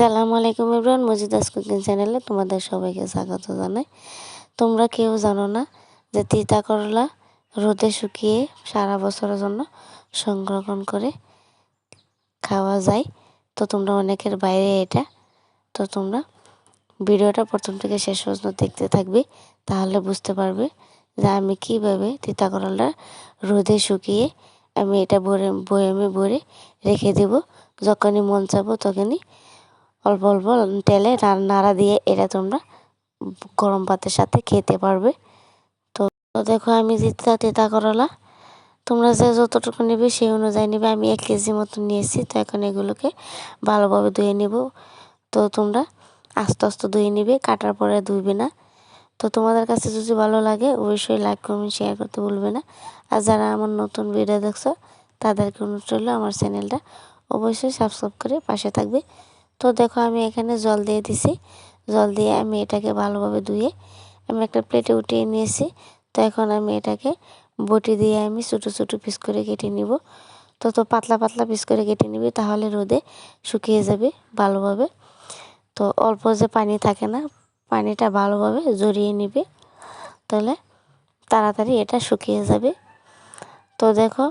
আসসালামু আলাইকুম ইব্রান মজিদাস কুকিং চ্যানেলে তোমাদের সবাইকে স্বাগত জানাই। তোমরা কেউ জানো না যে তিতা করলা রোদে শুকিয়ে সারা বছরের জন্য সংরক্ষণ করে খাওয়া যায়। তো তোমরা অনেকের বাইরে এটা, তো তোমরা ভিডিওটা প্রথম থেকে শেষ পর্যন্ত দেখতে থাকবে, তাহলে বুঝতে পারবে যে আমি কীভাবে তিতা করলা রোদে শুকিয়ে আমি এটা ভরে বয়ামে ভরে রেখে দেব। যখনই মন চাবো তখনই অল্প অল্প তেলে নাড়া দিয়ে এটা তোমরা গরম ভাতের সাথে খেতে পারবে। তো দেখো আমি তিতা তিতা করলা, তোমরা যে যতটুকু নেবে সেই অনুযায়ী নেবে। আমি এক কেজি মতো নিয়েছি, তো এখন এগুলোকে ভালোভাবে ধুয়ে নেব। তো তোমরা আস্তে আস্তে ধুয়ে নিবে, কাটার পরে ধুইবে না। তো তোমাদের কাছে যদি ভালো লাগে অবশ্যই লাইক কমেন্ট শেয়ার করতে ভুলবে না। আর যারা আমার নতুন ভিডিও দেখছ, তাদেরকে রইল আমার চ্যানেলটা অবশ্যই সাবস্ক্রাইব করে পাশে থাকবে। তো দেখো আমি এখানে জল দিয়ে দিছি। জল দিয়ে আমি এটাকে ভালোভাবে ধুয়ে আমি একটা প্লেটে উঠিয়ে নিয়েছি। তো এখন আমি এটাকে বটি দিয়ে আমি ছোটো ছোটো পিস করে কেটে নিব। তো তো পাতলা পাতলা পিস করে কেটে নিবি তাহলে রোদে শুকিয়ে যাবে ভালোভাবে। তো অল্প যে পানি থাকে না, পানিটা ভালোভাবে জড়িয়ে নিবে। তাহলে তাড়াতাড়ি এটা শুকিয়ে যাবে। তো দেখো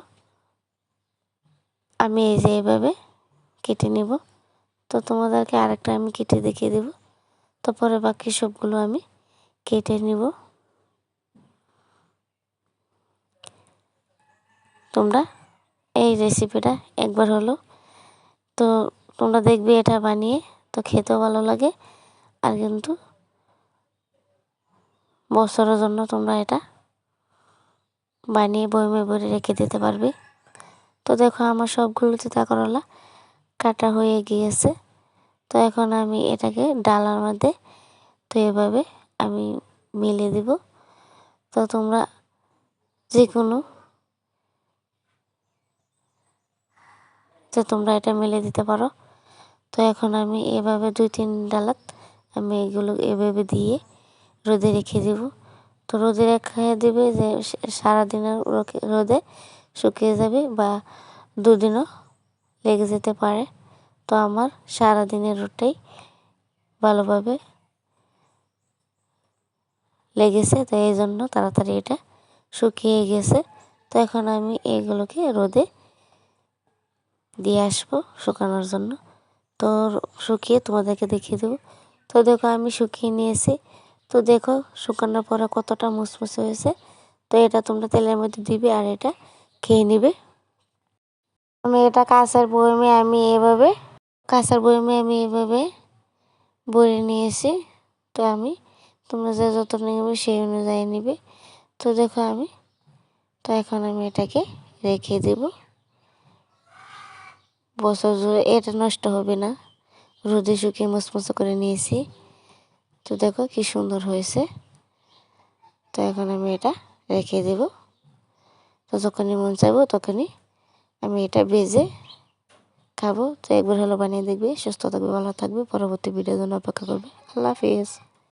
আমি এই যে এইভাবে কেটে নিব। তো তোমাদেরকে আরেকটা আমি কেটে দেখিয়ে দেব। তো পরে বাকি সবগুলো আমি কেটে নিব। তোমরা এই রেসিপিটা একবার হলো। তো তোমরা দেখবে এটা বানিয়ে তো খেতেও ভালো লাগে। আর কিন্তু বছরের জন্য তোমরা এটা বানিয়ে বইমে ভরে রেখে দিতে পারবে। তো দেখো আমার সবগুলো চিতা করলা কাটা হয়ে গিয়েছে। তো এখন আমি এটাকে ডালার মধ্যে তো এভাবে আমি মিলে দিব। তো তোমরা যে কোনো তো তোমরা এটা মিলে দিতে পারো। তো এখন আমি এভাবে দুই তিন ডালাত আমি এগুলো এভাবে দিয়ে রোদে রেখে দেব। তো রোদে রেখে দেবে যে সারাদিনের রোদে শুকিয়ে যাবে বা দুদিনও লেগে যেতে পারে। তো আমার সারাদিনের রোদটাই ভালোভাবে লেগেছে, তো এই জন্য তাড়াতাড়ি এটা শুকিয়ে গেছে। তো এখন আমি এগুলোকে রোদে দিয়ে আসব শুকানোর জন্য। তো শুকিয়ে তোমাদেরকে দেখিয়ে দেবো। তো দেখো আমি শুকিয়ে নিয়েছি। তো দেখো শুকানোর পরে কতটা মুসমুসে হয়েছে। তো এটা তোমরা তেলের মধ্যে দিবে আর এটা খেয়ে নিবে। আমি এটা কাঁচার বয়মে আমি এভাবে কাঁচার বয়মে আমি এভাবে বয়ে নিয়েছি। তো আমি, তোমরা যে যত নেবে সেই অনুযায়ী নিবে। তো দেখো আমি, তো এখন আমি এটাকে রেখে দেব। বছর জুড়ে এটা নষ্ট হবে না। রোদে শুকিয়ে মসমসো করে নিয়েছি। তো দেখো কি সুন্দর হয়েছে। তো এখন আমি এটা রেখে দেব। তো যখনই মন চাইব তখনই আমি এটা বেজে খাব। তো একবার হলো বানিয়ে দেখবে, সুস্থ থাকবে, ভালো থাকবে। পরবর্তী ভিডিওর জন্য অপেক্ষা করবে। আল্লাহ হাফিজ।